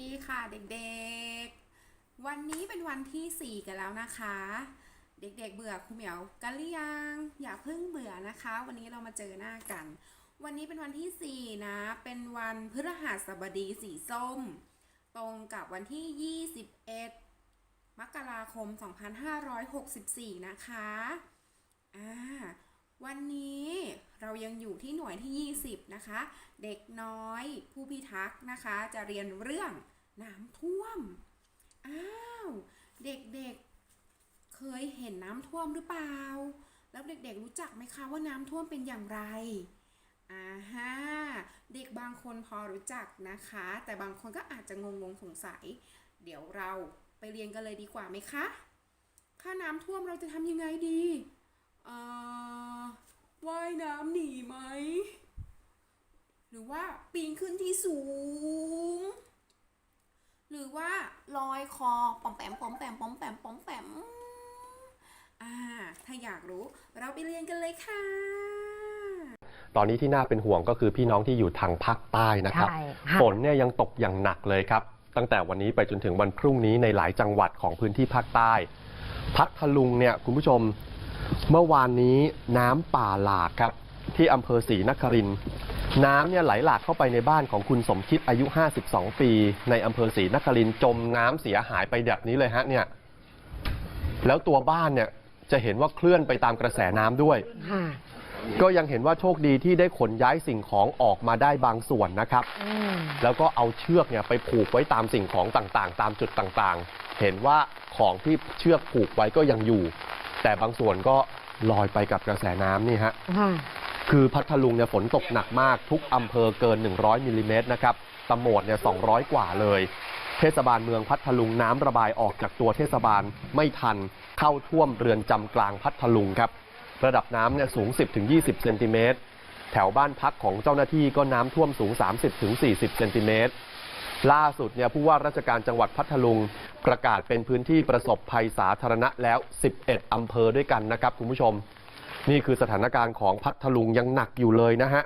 ดีค่ะเด็กๆ วันนี้เป็นวันที่ 4 กันแล้วนะคะ เด็กๆเบื่อครูเหมียวกันหรือยัง อย่าเพิ่งเบื่อนะคะ วันนี้เรามาเจอหน้ากัน วันนี้เป็นวันที่ 4 นะ เป็นวันพฤหัสบดีสีส้ม ตรงกับวันที่ 21 มกราคม 2564 นะคะ อ่า วันนี้เรายังอยู่ที่หน่วยที่ 20 นะคะ เด็กน้อยผู้พิทักษ์นะคะ จะเรียนเรื่องน้ำท่วม อ้าว เด็กๆเคยเห็นน้ำท่วมหรือเปล่า แล้วเด็กๆรู้จักไหมคะว่าน้ำท่วมเป็นอย่างไรอ่าฮะเด็กบางคนพอรู้จักนะคะ แต่บางคนก็อาจจะงงงสงสัย เดี๋ยวเราไปเรียนกันเลยดีกว่าไหมคะ ถ้าน้ำท่วมเราจะทำยังไงดี เอ่อ ว่ายน้ำหนีไหม หรือว่าปีนขึ้นที่สูง หรือว่าลอยคอปอมแปมปอมแปมปอมแปมปอมแปมอ่าถ้าอยากรู้เราไปเรียนกันเลยค่ะ ตอนนี้ที่น่าเป็นห่วงก็คือพี่น้องที่อยู่ทางภาคใต้นะครับใช่ค่ะฝนเนี่ยยังตกอย่างหนักเลยครับ ตั้งแต่วันนี้ไปจนถึงวันพรุ่งนี้ในหลายจังหวัดของพื้นที่ภาคใต้พัทลุงเนี่ยคุณผู้ชม เมื่อวานนี้น้ำป่าหลากครับที่อำเภอศรีนครินทร์น้ำเนี่ยไหลหลากเข้าไปในบ้านของคุณสมคิดอายุ 52 ปี ในอำเภอศรีนครินทร์จมน้ำเสียหายไปแบบนี้เลยฮะเนี่ยแล้วตัวบ้านเนี่ยจะเห็นว่าเคลื่อนไปตามกระแสน้ำด้วยค่ะก็ยังเห็นว่าโชคดีที่ได้ขนย้ายสิ่งของออกมาได้บางส่วนนะครับอืมแล้วก็เอาเชือกเนี่ยไปผูกไว้ตามสิ่งของต่างๆ ตามจุดต่างๆ เห็นว่าของที่เชือกผูกไว้ก็ยังอยู่ แต่บางส่วนก็ลอยไปกับกระแสน้ำนี่ฮะค่ะคือพัทลุงเนี่ยฝนตกหนักมากทุกอำเภอเกิน 100มิลลิเมตรนะครับตำโหมดเนี่ย200 กว่าเลย เทศบาลเมืองพัทลุงน้ำระบายออกจากตัวเทศบาลไม่ทันเข้าท่วมเรือนจำกลางพัทลุงครับ ระดับน้ำเนี่ยสูง 10-20เซนติเมตรแถวบ้านพักของเจ้าหน้าที่ก็น้ำท่วมสูง 30-40เซนติเมตร ล่าสุดเนี่ยผู้ว่าราชการจังหวัดพัทลุง ประกาศเป็นพื้นที่ประสบภัยสาธารณะแล้ว 11 อำเภอด้วยกันนะครับคุณผู้ชม นี่คือสถานการณ์ของพัทลุงยังหนักอยู่เลยนะฮะ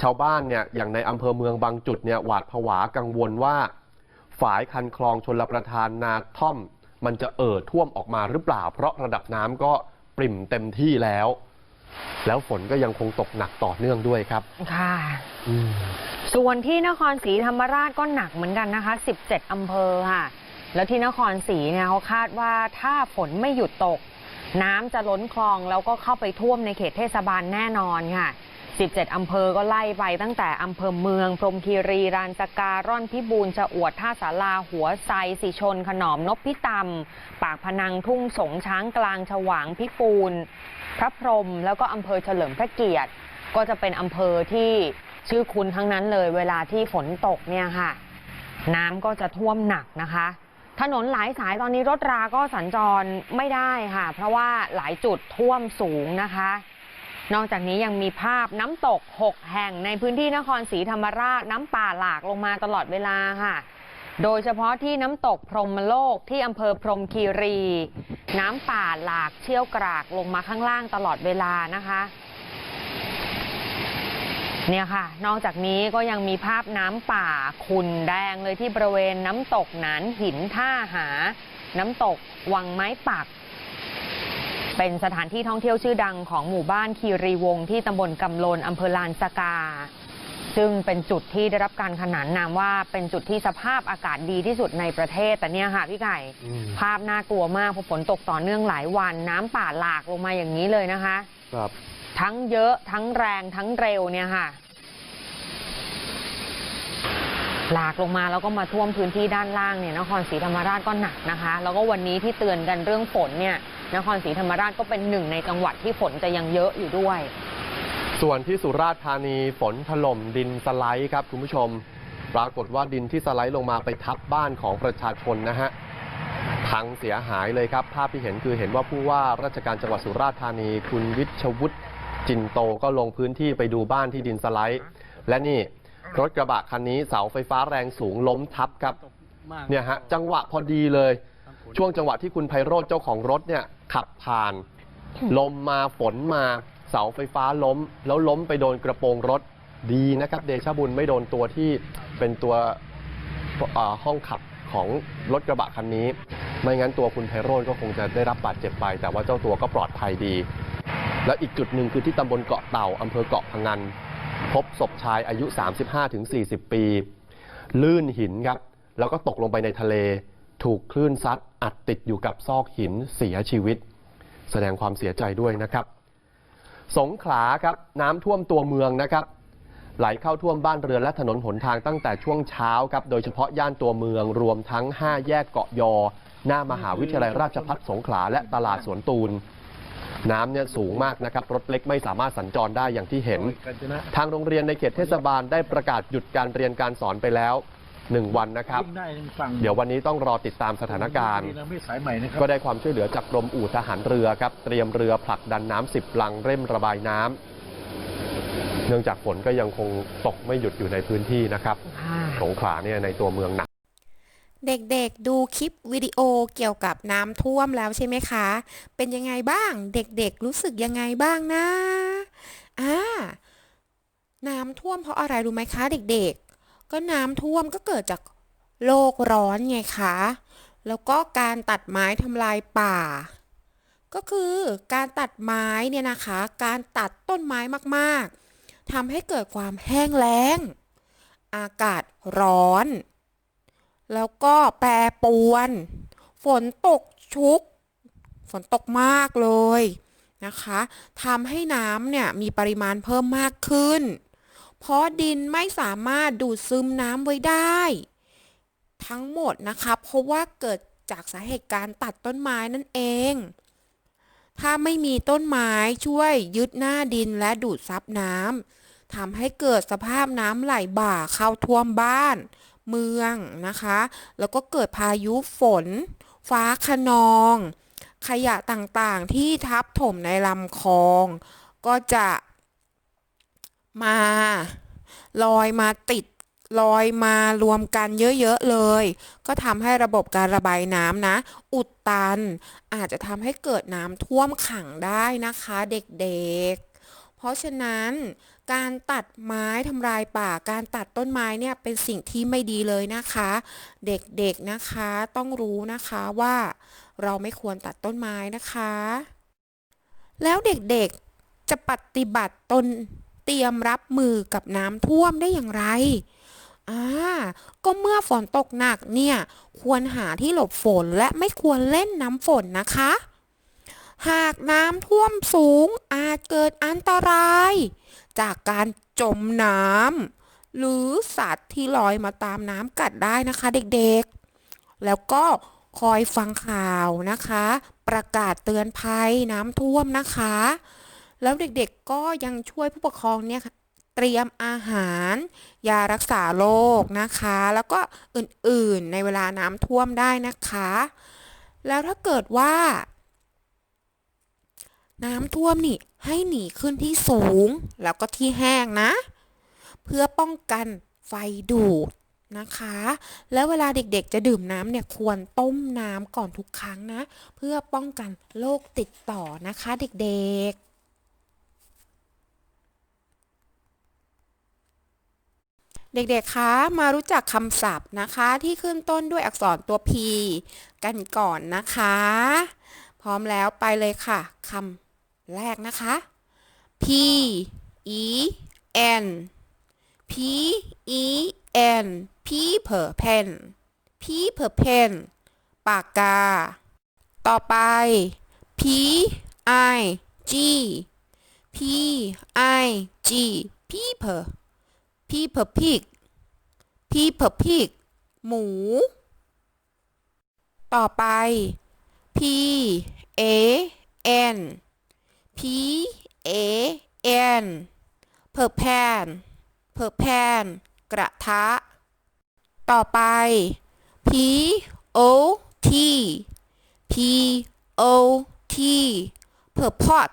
ชาวบ้านเนี่ยอย่างในอำเภอเมืองบางจุดเนี่ยหวาดผวากังวลว่า ฝายคันคลองชนลประทานนาท่อม มันจะเอ่อท่วมออกมาหรือเปล่า เพราะระดับน้ำก็ปริ่มเต็มที่แล้ว แล้วฝนก็ยังคงตกหนักต่อเนื่องด้วยครับ ค่ะอืมส่วนที่นครศรีธรรมราชก็หนักเหมือนกันนะคะ 17 อำเภอค่ะ แล้วที่นครศรีเนี่ยเขาคาดว่าถ้าฝนไม่หยุดตก น้ำจะล้นคลองแล้วก็เข้าไปท่วมในเขตเทศบาลแน่นอนค่ะ 17 อำเภอก็ไล่ไปตั้งแต่อำเภอเมือง พรหมคีรีรานสการ่อนพิบูลจะอวดท่าสาราหัวไซสิชน ขนอมนบพิตำปากพนังทุ่งสงช้างกลางฉวางพิปูน พระพรหมแล้วก็อำเภอเฉลิมพระเกียรติ ก็จะเป็นอำเภอที่ชื่อคุณทั้งนั้นเลย เวลาที่ฝนตกเนี่ยค่ะ น้ำก็จะท่วมหนักนะคะ ถนนหลายสายตอนนี้รถราก็สัญจรไม่ได้ค่ะ เพราะว่าหลายจุดท่วมสูงนะคะ นอกจากนี้ยังมีภาพน้ำตก 6 แห่งในพื้นที่นครศรีธรรมราชน้ำป่าหลากลงมาตลอดเวลาค่ะ โดยเฉพาะที่น้ำตกพรหมโลกที่อำเภอพรหมคีรี น้ำป่าหลากเชี่ยวกรากลงมาข้างล่างตลอดเวลานะคะ เนี่ยค่ะ นอกจากนี้ก็ยังมีภาพน้ำป่าขุ่นแดงเลยที่บริเวณน้ำตกหนานหินท่าหา น้ำตกวังไม้ปัก เป็นสถานที่ท่องเที่ยวชื่อดังของหมู่บ้านคีรีวงศ์ที่ตำบลกำลนอำเภอลานสกา ซึ่งเป็นจุดที่ได้รับการขนานนามว่าเป็นจุดที่สภาพอากาศดีที่สุดในประเทศแต่เนี่ยค่ะพี่ไก่อืมภาพน่ากลัวมากเพราะฝนตกต่อเนื่องหลายวัน น้ำป่าหลากลงมาอย่างนี้เลยนะคะ ครับ ทั้งเยอะทั้งแรงทั้งเร็วเนี่ยค่ะหลากลงมาแล้วก็มาท่วมพื้นที่ด้านล่างเนี่ยนครศรีธรรมราชก็หนักนะคะ แล้วก็วันนี้ที่เตือนกันเรื่องฝนเนี่ยนครศรีธรรมราชก็เป็นหนึ่งในจังหวัดที่ฝนจะยังเยอะอยู่ด้วย ส่วนที่สุราษฎร์ธานีฝนถล่มดินสไลด์ครับคุณผู้ชม ปรากฏว่าดินที่สไลด์ลงมาไปทับบ้านของประชาชนนะฮะพังเสียหายเลยครับ ภาพที่เห็นคือเห็นว่าผู้ว่าราชการจังหวัดสุราษฎร์ธานี คุณวิชวุฒิจินโตก็ลงพื้นที่ไปดูบ้านที่ดินสไลด์ และนี่รถกระบะคันนี้เสาไฟฟ้าแรงสูงล้มทับครับเนี่ยฮะจังหวะพอดีเลย ช่วงจังหวะที่คุณไพโรธเจ้าของรถเนี่ยขับผ่าน ลมมาฝนมา เสาไฟฟ้าล้ม แล้วล้มไปโดนกระโปรงรถดีนะครับ เดชะบุญไม่โดนตัวที่เป็นตัวห้องขับของรถกระบะคันนี้ ไม่งั้นตัวคุณไพโรจน์ก็คงจะได้รับบาดเจ็บไป แต่ว่าเจ้าตัวก็ปลอดภัยดี แล้วอีกจุดหนึ่งคือที่ตำบลเกาะเต่าอำเภอเกาะพงัน พบศพชายอายุ 35-40 ปี ลื่นหินครับ แล้วก็ตกลงไปในทะเล ถูกคลื่นซัดอัดติดอยู่กับซอกหินเสียชีวิต แสดงความเสียใจด้วยนะครับ สงขลาครับน้ำท่วมตัวเมืองนะครับ ไหลเข้าท่วมบ้านเรือนและถนนหนทางตั้งแต่ช่วงเช้าครับโดยเฉพาะย่านตัวเมืองรวมทั้ง 5 แยกเกาะยอ หน้ามหาวิทยาลัยราชภัฏสงขลาและตลาดสวนตูน น้ำเนี่ยสูงมากนะครับ รถเล็กไม่สามารถสัญจรได้อย่างที่เห็น ทางโรงเรียนในเขตเทศบาลได้ประกาศหยุดการเรียนการสอนไปแล้ว 1วันนะครับวิ่งได้ฝั่งเดี๋ยววันนี้ต้องรอติดตามสถานการณ์ ดีนะไม่สายใหม่นะครับ ก็ได้ความช่วยเหลือจากกรมอู่ทหารเรือครับ เตรียมเรือผลักดันน้ำสิบลังเร่มระบายน้ำเนื่องจากฝนก็ยังคงตกไม่หยุดอยู่ในพื้นที่นะครับ ค่ะ สงขลาเนี่ยในตัวเมืองหนัก เด็กๆ ดูคลิปวิดีโอเกี่ยวกับน้ำท่วมแล้วใช่ไหมคะ เป็นยังไงบ้าง เด็กๆ รู้สึกยังไงบ้างนะ อ่า น้ำท่วมเพราะอะไรรู้ไหมคะ เด็กๆ ก็น้ำท่วมก็เกิดจากโลกร้อนไงคะ แล้วก็การตัดไม้ทำลายป่า ก็คือการตัดไม้เนี่ยนะคะ การตัดต้นไม้มากๆทำให้เกิดความแห้งแล้ง อากาศร้อน แล้วก็แปรปรวน ฝนตกชุก ฝนตกมากเลยนะคะทำให้น้ำเนี่ยมีปริมาณเพิ่มมากขึ้น เพราะดินไม่สามารถดูดซึมน้ำไว้ได้ ทั้งหมดนะคะเพราะว่าเกิดจากสาเหตุการตัดต้นไม้นั่นเอง ถ้าไม่มีต้นไม้ช่วยยึดหน้าดินและดูดซับน้ำทำให้เกิดสภาพน้ำไหลบ่าเข้าท่วมบ้าน เมืองนะคะ แล้วก็เกิดพายุฝน ฟ้าขนอง ขยะต่างๆที่ทับถมในลำคลอง ก็จะ มาลอยมาติดลอยมารวมกันเยอะๆเลย ก็ทำให้ระบบการระบายน้ำนะ อุดตัน อาจจะทำให้เกิดน้ำท่วมขังได้นะคะเด็กๆ เพราะฉะนั้นการตัดไม้ทำลายป่า การตัดต้นไม้เนี่ยเป็นสิ่งที่ไม่ดีเลยนะคะ เด็กๆนะคะต้องรู้นะคะว่าเราไม่ควรตัดต้นไม้นะคะ แล้วเด็กๆจะปฏิบัติตน ตรียมรับมือกับน้ำท่วมได้อย่างไรอ่าก็เมื่อฝนตกหนักเนี่ย ควรหาที่หลบฝนและไม่ควรเล่นน้ำฝนนะคะ หากน้ำท่วมสูงอาจเกิดอันตราย จากการจมน้ำหรือสัตว์ที่ลอยมาตามน้ำกัดได้นะคะเด็กๆ แล้วก็คอยฟังข่าวนะคะ ประกาศเตือนภัยน้ำท่วมนะคะ แล้วเด็กๆก็ยังช่วยผู้ปกครองเนี่ยเตรียมอาหาร ยารักษาโรคนะคะ แล้วก็อื่นๆในเวลาน้ำท่วมได้นะคะ แล้วถ้าเกิดว่า น้ำท่วมนี่ให้หนีขึ้นที่สูง แล้วก็ที่แห้งนะ เพื่อป้องกันไฟดูดนะคะ แล้วเวลาเด็กๆจะดื่มน้ำเนี่ยควรต้มน้ำก่อนทุกครั้งนะ เพื่อป้องกันโรคติดต่อนะคะเด็กๆ เด็กๆ คะ มารู้จักคำศัพท์นะคะ ที่ขึ้นต้นด้วยอักษรตัว P กันก่อนนะคะ พร้อมแล้วไปเลยค่ะคำแรกนะคะ P E N P E N paper pen paper pen ปากกา ต่อไป P I G P I G paper paper pig paper pig หมู ต่อไป P A N P A N เพิร์แพนเพิร์แพนกระทะ ต่อไป P O T P O T เพิร์พอต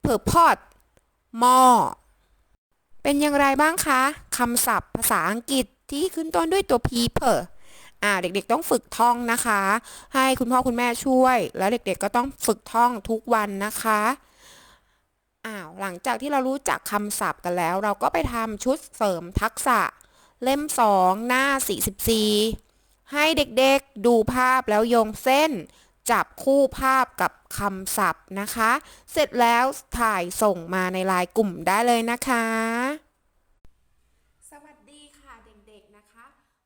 เพิร์พอตหม้อ เป็นอย่างไรบ้างคะคำศัพท์ภาษาอังกฤษที่ขึ้นต้นด้วยตัว P เพออ่าเด็กๆต้องฝึกท่องนะคะ ให้คุณพ่อคุณแม่ช่วย แล้วเด็กๆก็ต้องฝึกท่องทุกวันนะคะอ้าวหลังจากที่เรารู้จักคำศัพท์กันแล้ว เราก็ไปทำชุดเสริมทักษะ เล่ม 2 หน้า 44 ให้เด็กๆดูภาพแล้วโยงเส้น จับคู่ภาพกับคำศัพท์นะคะ เสร็จแล้วถ่ายส่งมาในไลน์กลุ่มได้เลยนะคะ สวัสดีค่ะเด็กๆนะคะ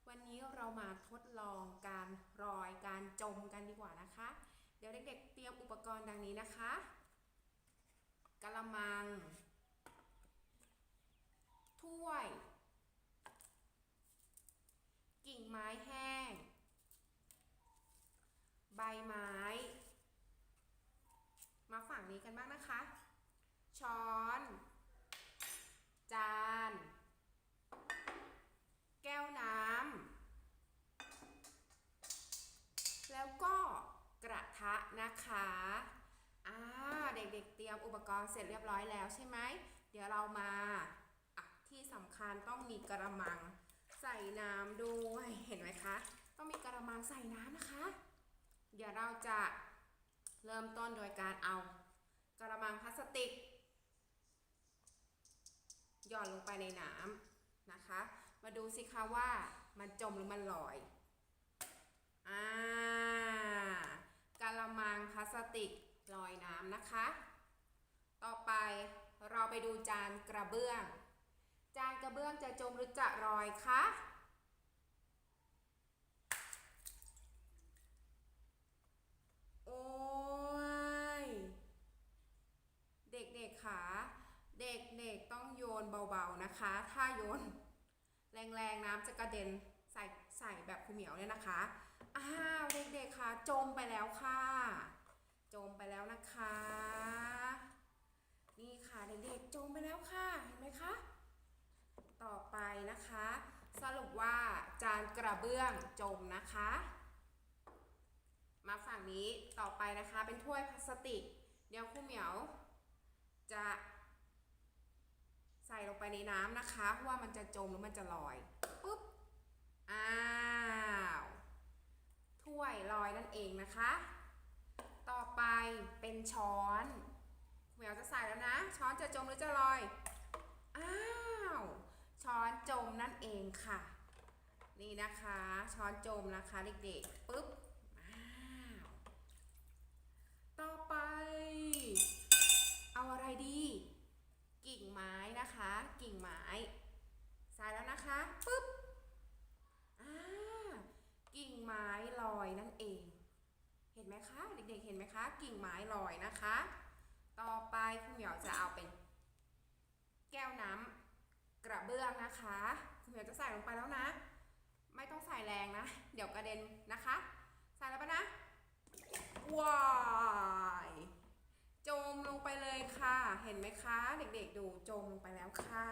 วันนี้เรามาทดลองการรอยการจมกันดีกว่านะคะ เดี๋ยวเด็กๆ เตรียมอุปกรณ์ดังนี้นะคะกะละมัง ถ้วย กิ่งไม้แห้ง ใบไม้ มาฝั่งนี้กันบ้างนะคะ ช้อน จาน แก้วน้ำ แล้วก็กระทะนะคะอ่าเด็กๆเตรียมอุปกรณ์เสร็จเรียบร้อยแล้วใช่ไหม เดี๋ยวเรามาที่สำคัญต้องมีกระมังใส่น้ำด้วย เห็นไหมคะ ต้องมีกระมังใส่น้ำนะคะ เดี๋ยวเราจะเริ่มต้นโดยการเอากระมังพลาสติกหย่อนลงไปในน้ำนะคะ มาดูสิคะว่ามันจมหรือมันลอย อ่ากะละมังพลาสติกลอยน้ำนะคะ ต่อไปเราไปดูจานกระเบื้อง จานกระเบื้องจะจมหรือจะลอยคะ โอ้ย เด็กๆค่ะเด็กๆต้องโยนเบาๆนะคะ ถ้าโยนแรงๆน้ำจะกระเด็นใส่ใส่แบบคุณเหมียวเนี่ยนะคะ อ้าวเด็กๆค่ะจมไปแล้วค่ะ จมไปแล้วนะคะ นี่ค่ะเด็กๆจมไปแล้วค่ะ เห็นไหมคะ ต่อไปนะคะ สรุปว่าจานกระเบื้องจมนะคะ มาฝั่งนี้ต่อไปนะคะเป็นถ้วยพลาสติก เดี๋ยวครูเหมียว จะใส่ลงไปในน้ำนะคะว่ามันจะจมหรือมันจะลอยปุ๊บอ้าวถ้วยลอยนั่นเองนะคะ ต่อไปเป็นช้อนเหมียวจะใส่แล้วนะ ช้อนจะจมหรือจะลอยอ้าวช้อนจมนั่นเองค่ะ นี่นะคะ ช้อนจมนะคะเด็กๆปุ๊บอ้าวต่อไป เอาอะไรดี กิ่งไม้นะคะ กิ่งไม้ใส่แล้วนะคะปุ๊บอ่ากิ่งไม้ลอยนั่นเอง เห็นไหมคะ เด็กๆเห็นไหมคะ กิ่งไม้ลอยนะคะ ต่อไปคุณเหมียวจะเอาเป็น แก้วน้ำกระเบื้องนะคะ คุณเหมียวจะใส่ลงไปแล้วนะ ไม่ต้องใส่แรงนะ เดี๋ยวกระเด็นนะคะ ใส่แล้วปะนะว้ายจมลงไปเลยค่ะ เห็นไหมคะ เด็กๆดูจมลงไปแล้วค่ะ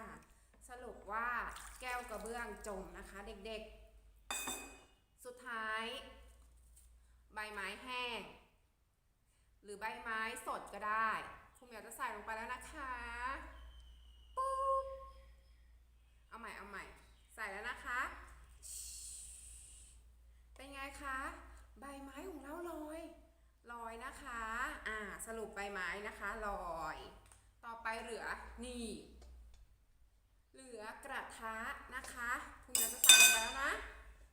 สรุปว่าแก้วกระเบื้องจมนะคะ เด็กๆ สุดท้าย ใบไม้แห้ง หรือใบไม้สดก็ได้คุณเหมียวจะใส่ลงไปแล้วนะคะปุ๊บเอาใหม่เอาใหม่ ใส่แล้วนะคะ เป็นไงคะ ใบไม้ของเราลอยลอยนะคะอ่าสรุปใบไม้นะคะลอย ต่อไปเหลือนี่ เหลือกระทะนะคะคุณยายจะใส่ลงไปแล้วนะ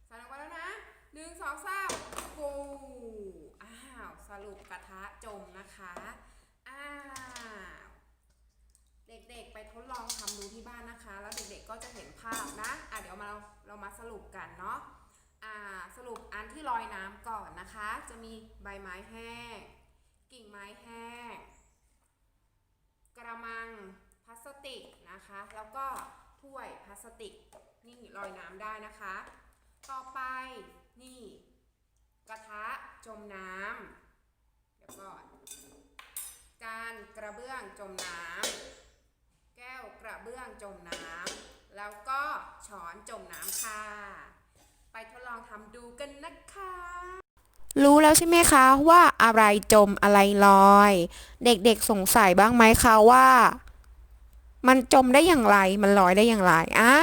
ใส่ลงไปแล้วนะหนึ่งสองสามโอ้อ้าวส รุปกระทะจมนะคะอ้าเด็กๆไปทดลองทำดูที่บ้านนะคะ แล้วเด็กๆก็จะเห็นภาพนะอะเดี๋ยวมาเราเรามาสรุปกันเนาะอ่าสรุปอันที่ลอยน้ำก่อนนะคะ จะมีใบไม้แห้ง กิ่งไม้แห้ง กระมังพลาสติกนะคะ แล้วก็ถ้วยพลาสติกนี่ลอยน้ำได้นะคะ ต่อไปนี่ กระทะจมน้ำ ดี๋ยวก่อน จานกระเบื้องจมน้ำแก้วกระเบื้องจมน้ำแล้วก็ช้อนจมน้ำค่ะ ไปทดลองทำดูกันนะคะ รู้แล้วใช่ไหมคะว่าอะไรจมอะไรลอย เด็กๆสงสัยบ้างไหมคะว่า มันจมได้อย่างไร มันลอยได้อย่างไรอ่า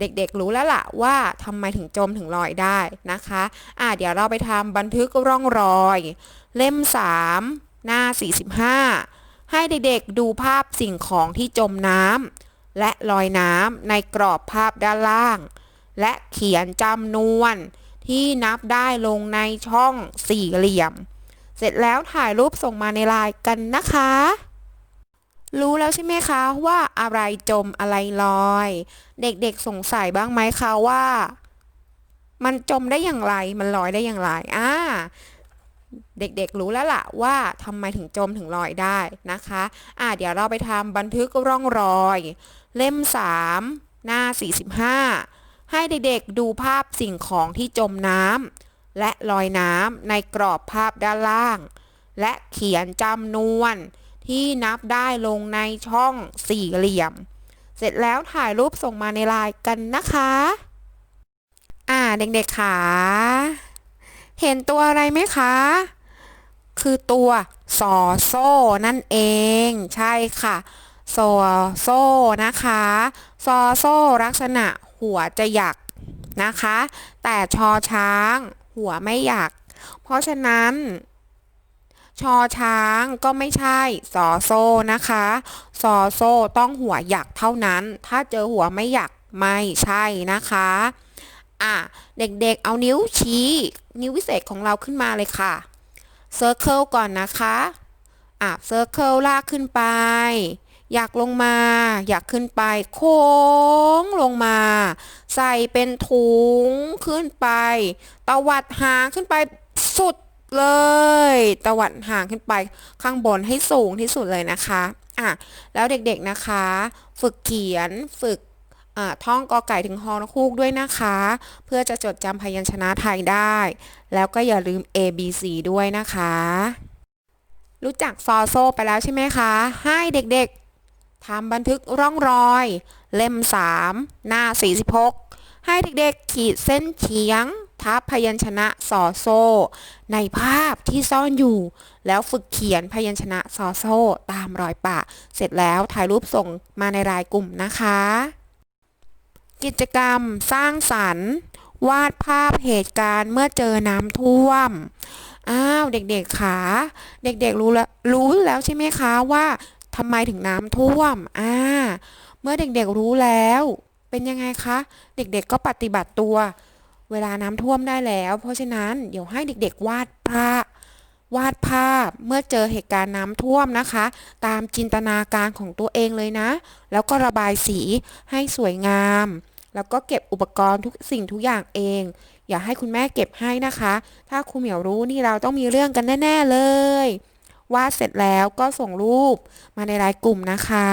เด็กๆรู้แล้วล่ะว่าทำไมถึงจมถึงลอยได้นะคะอ่าเดี๋ยวเราไปทำบันทึกร่องรอย เล่ม 3 หน้า 45 ให้เด็กๆดูภาพสิ่งของที่จมน้ำและรอยน้ำในกรอบภาพด้านล่าง และเขียนจำนวนที่นับได้ลงในช่องสี่เหลี่ยม เสร็จแล้วถ่ายรูปส่งมาในไลน์กันนะคะ รู้แล้วใช่ไหมคะว่าอะไรจมอะไรลอย เด็กๆสงสัยบ้างไหมคะว่า มันจมได้อย่างไร มันลอยได้อย่างไรอ่าเด็กๆรู้แล้วล่ะว่าทำไมถึงจมถึงลอยได้นะคะอ่าเดี๋ยวเราไปทำบันทึกร่องรอย เล่ม 3 หน้า 45 ให้เด็กๆดูภาพสิ่งของที่จมน้ำและลอยน้ำในกรอบภาพด้านล่าง และเขียนจำนวน ที่นับได้ลงในช่องสี่เหลี่ยม เสร็จแล้วถ่ายรูปส่งมาในไลน์กันนะคะ อ่าเด็กๆขาเห็นตัวอะไรไหมคะ คือตัวสอโซ่นั่นเอง ใช่ค่ะซอโซ่นะคะซอโซ่ลักษณะหัวจะหยักนะคะ แต่ชอช้างหัวไม่หยัก เพราะฉะนั้น ชอช้างก็ไม่ใช่สอโซนะคะซอโซต้องหัวหยักเท่านั้น ถ้าเจอหัวไม่หยักไม่ใช่นะคะอะเด็กๆเอานิ้วชี้ นิ้ววิเศษของเราขึ้นมาเลยค่ะเซอร์เคิลก่อนนะคะอะเซอร์เคิลลากขึ้นไป อยากลงมา อยากขึ้นไป โค้งลงมา ใส่เป็นถุงขึ้นไป ตวัดหางขึ้นไปสุด เลย ตวัดห่างขึ้นไปข้างบนให้สูงที่สุดเลยนะคะอะแล้วเด็กๆนะคะ ฝึกเขียนฝึกท่องกอไก่ถึงฮอนคูกด้วยนะคะ เพื่อจะจดจำพยัญชนะไทยได้ แล้วก็อย่าลืม A B C ด้วยนะคะ รู้จักซอโซไปแล้วใช่ไหมคะ ให้เด็กๆทำบันทึกร่องรอย เล่ม 3 หน้า 46 ให้เด็กๆ ขีดเส้นเฉียง ทับพยัญชนะซอโซ ในภาพที่ซ่อนอยู่ แล้วฝึกเขียนพยัญชนะซอโซตามรอยปะ เสร็จแล้วถ่ายรูปส่งมาในรายกลุ่มนะคะ กิจกรรมสร้างสรรค์ วาดภาพเหตุการณ์เมื่อเจอน้ำท่วม อ้าวเด็กๆคะเด็กๆรู้แล้วรู้แล้วใช่ไหมคะว่าทำไมถึงน้ำท่วม อ่า เมื่อเด็กๆรู้แล้ว เป็นยังไงคะ เด็กๆก็ปฏิบัติตัว เวลาน้ำท่วมได้แล้ว เพราะฉะนั้นเดี๋ยวให้เด็กๆวาดภาพวาดภาพเมื่อเจอเหตุการณ์น้ำท่วมนะคะ ตามจินตนาการของตัวเองเลยนะ แล้วก็ระบายสีให้สวยงาม แล้วก็เก็บอุปกรณ์ทุกสิ่งทุกอย่างเอง อย่าให้คุณแม่เก็บให้นะคะ ถ้าครูเหมียวรู้นี่เราต้องมีเรื่องกันแน่ ๆเลยวาดเสร็จแล้วก็ส่งรูปมาในไลน์กลุ่มนะคะ